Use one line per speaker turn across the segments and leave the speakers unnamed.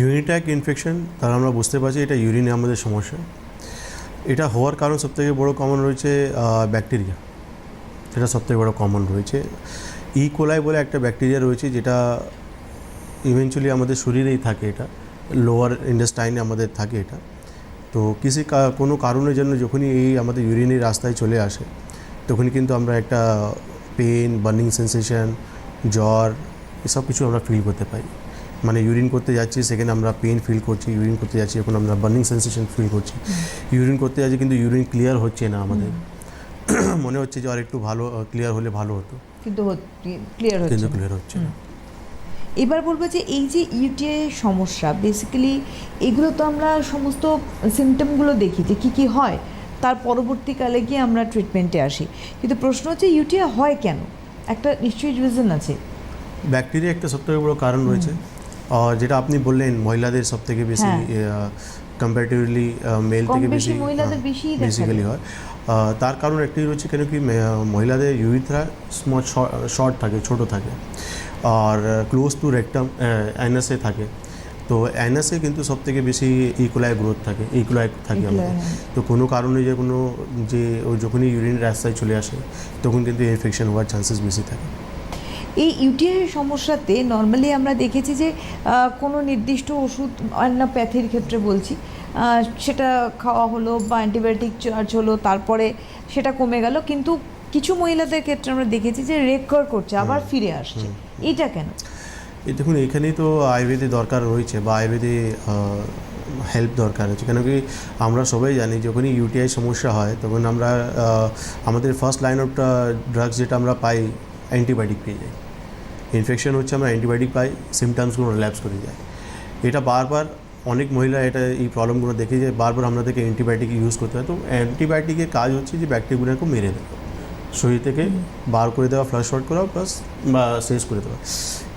ইউরিনট্যাক infection তার আমরা বুঝতে পারছি এটা ইউরিনে আমাদের সমস্যা। এটা হওয়ার কারণ সবথেকে বড় কমন রয়েছে ব্যাকটেরিয়া এটা সবথেকে বড় কমন রয়েছে। ই কোলাই বলে একটা ব্যাকটেরিয়া রয়েছে, যেটা ইভেনচুয়ালি আমাদের শরীরেই থাকে এটা লোয়ার ইন্ডাস্টাইনে আমাদের থাকে এটা। তো কিছু কোনো কারণের জন্য যখনই এই আমাদের ইউরিনের রাস্তায় চলে আসে, তখনই কিন্তু আমরা একটা পেন বার্নিং সেন্সেশন জ্বর, এসব কিছু আমরা ফিল করতে পাই মানে ইউরিন করতে যাচ্ছি সেখানে আমরা পেন ফিল করছি ইউরিন করতে যাচ্ছি এখন আমরা বার্নিং সেন্সেশন ফিল করছি। ইউরিন করতে যাচ্ছি কিন্তু ইউরিন ক্লিয়ার হচ্ছে না আমাদের। মনে হচ্ছে যে আর একটু ভালো ক্লিয়ার হলে ভালো হতো।
কিন্তু ক্লিয়ার হচ্ছে
কিন্তু ক্লিয়ার হচ্ছে না।
এবার বলব যে এই যে ইউটিআই সমস্যা বেসিক্যালি এগুলো তো আমরা সমস্ত সিমটমগুলো দেখি যে কী কী হয় তার পরবর্তীকালে গিয়ে আমরা ট্রিটমেন্টে আসি। কিন্তু প্রশ্ন হচ্ছে ইউটিআই হয় কেন? একটা নিশ্চয়ই রিজন আছে।
ব্যাকটেরিয়া একটা সবথেকে বড় কারণ রয়েছে। যেটা আপনি বললেন মহিলাদের সব থেকে বেশি। কম্পারেটিভলি মেল থেকে
বেশি
বেসিক্যালি হয় তার কারণ একটাই রয়েছে কেন কি মহিলাদের ইউরিথ্রা শর্ট থাকে ছোট থাকে আর ক্লোজ টু রেকটাম অ্যানাসে থাকে তো অ্যানাসে কিন্তু সব থেকে বেশি ইকুলাই গ্রোথ থাকে ইকুলাই থাকে. আমাদের
হ্যাঁ।
তো কোনো কারণে যে কোনো যে ও যখনই ইউরিন রাস্তায় চলে আসে তখন কিন্তু ইনফেকশন হওয়ার চান্সেস বেশি থাকে
এই ইউটিআই সমস্যাতে নর্মালি আমরা দেখেছি যে কোনো নির্দিষ্ট ওষুধ প্যাথির ক্ষেত্রে বলছি। সেটা খাওয়া হলো বা অ্যান্টিবায়োটিক চার্জ হলো তারপরে সেটা কমে গেল। কিন্তু কিছু মহিলাদের ক্ষেত্রে আমরা দেখেছি যে রেকর করছে আবার ফিরে আসছে। এটা কেন?
এই দেখুন এখানেই তো আয়ুর্বেদে দরকার রয়েছে বা আয়ুর্বেদে হেল্প দরকার আছে কেন কি আমরা সবাই জানি যখনই ইউটিআই সমস্যা হয় তখন আমরা আমাদের ফার্স্ট লাইন অফ ড্রাগস যেটা আমরা পাই অ্যান্টিবায়োটিক পেয়ে যাই। ইনফেকশন হচ্ছে, আমরা অ্যান্টিবায়োটিক পাই সিমটামসগুলো রিল্যাপস করে যায়। এটা বারবার অনেক মহিলা এটা, এই প্রবলেমগুলো দেখে যে বারবার আমাদেরকে অ্যান্টিবায়োটিক ইউজ করতে হয়। তো অ্যান্টিবায়োটিকের কাজ হচ্ছে যে ব্যাকটেরিয়াগুলোকে মেরে দেওয়া। শরীর থেকে বার করে দেওয়া ফ্লাশ আউট করা প্লাস বা শেষ করে দেওয়া।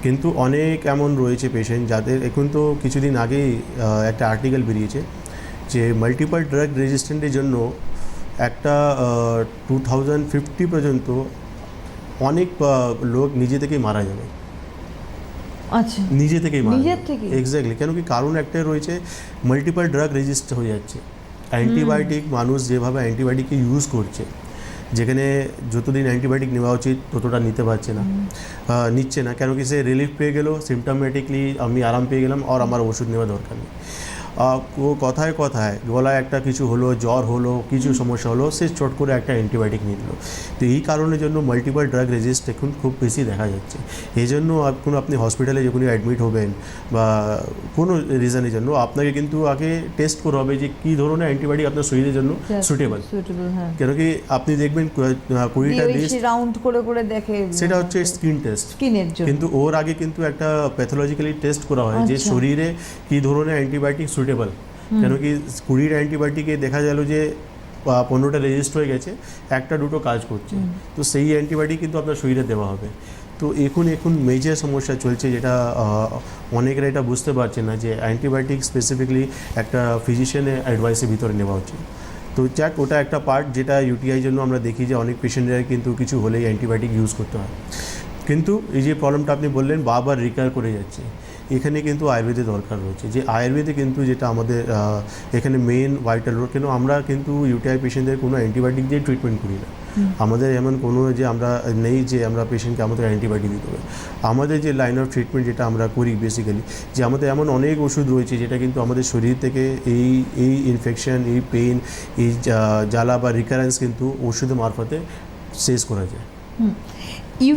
কিন্তু অনেক এমন রয়েছে পেশেন্ট যাদের, এখন তো কিছুদিন আগেই একটা আর্টিকেল বেরিয়েছে যে মাল্টিপল ড্রাগ রেজিস্ট্যান্টের জন্য একটা টু থাউজেন্ড ফিফটি পর্যন্ত অনেক লোক নিজে থেকেই মারা যাবে।
আচ্ছা।
নিজে থেকেই মারা
নিজের?
এক্স্যাক্টলি কেন কি কারণ একটাই রয়েছে মাল্টিপল ড্রাগ রেজিস্ট হয়ে যাচ্ছে। অ্যান্টিবায়োটিক মানুষ যেভাবে অ্যান্টিবায়োটিককে ইউজ করছে যেখানে যতদিন অ্যান্টিবায়োটিক নেওয়া উচিত ততটা নিতে পারছে না। নিচ্ছে না। কেন কি সে রিলিফ পেয়ে গেল সিমটমেটিকলি আমি আরাম পেয়ে গেলাম আর আমার ওষুধ নেওয়া দরকার নেই। কথায় কথায় গলায় একটা কিছু হলো জ্বর হলো কিছু সমস্যা হলো সে চট করে একটা অ্যান্টিবায়োটিক নিয়ে নিল। তো এই কারণের জন্য মাল্টিপল ড্রাগ রেজিস্ট এখন খুব বেশি দেখা যাচ্ছে। এই জন্য কোনো আপনি হসপিটালে যখনই অ্যাডমিট হবেন বা কোনো রিজনের জন্য আপনাকে কিন্তু আগে টেস্ট করা হবে যে কী ধরনের অ্যান্টিবায়োটিক আপনার শরীরের জন্য সুটেবল
হ্যাঁ।
কেন কি আপনি দেখবেন কুড়িটা লিস্ট
রাউন্ড করে করে দেখে
সেটা হচ্ছে স্কিন টেস্ট
স্কিনের জন্য।
কিন্তু ওর আগে কিন্তু একটা প্যাথোলজিক্যালি টেস্ট করা হয় যে
আচ্ছা।
শরীরে কী ধরনের অ্যান্টিবায়োটিক সুটেবল কেন কি কুড়ির অ্যান্টিবায়োটিকে দেখা গেল যে পনেরোটা রেজিস্ট হয়ে গেছে একটা দুটো কাজ করছে। তো সেই অ্যান্টিবায়োটিক কিন্তু আপনার শরীরে দেওয়া হবে। তো এখন এখন মেজর সমস্যা চলছে যেটা অনেকেরা এটা বুঝতে পারছে না যে অ্যান্টিবায়োটিক স্পেসিফিকলি একটা ফিজিশিয়ানের অ্যাডভাইসের ভিতরে নেওয়া উচিত তো যাক ওটা একটা পার্ট যেটা ইউটিআই জন্য আমরা দেখি যে অনেক পেশেন্টরা কিন্তু কিছু হলেই অ্যান্টিবায়োটিক ইউজ করতে হয়। কিন্তু এই যে প্রবলেমটা আপনি বললেন বারবার রিকার করে যাচ্ছে। এখানে কিন্তু আয়ুর্বেদের দরকার রয়েছে। যে আয়ুর্বেদে কিন্তু যেটা আমাদের এখানে মেন ভাইটাল রোড কেন আমরা কিন্তু ইউটিআই পেশেন্টদের কোনো অ্যান্টিবায়োটিক দিয়ে ট্রিটমেন্ট করি না। আমাদের এমন কোনো যে আমরা নেই যে আমরা পেশেন্টকে আমাদের অ্যান্টিবায়োটিক দিতে হবে। আমাদের যে লাইন অফ ট্রিটমেন্ট যেটা আমরা করি বেসিক্যালি যে আমাদের এমন অনেক ওষুধ রয়েছে যেটা কিন্তু আমাদের শরীর থেকে এই এই ইনফেকশন এই পেইন এই জ্বালা বা রিকারেন্স কিন্তু ওষুধের মারফতে শেষ করা যায়।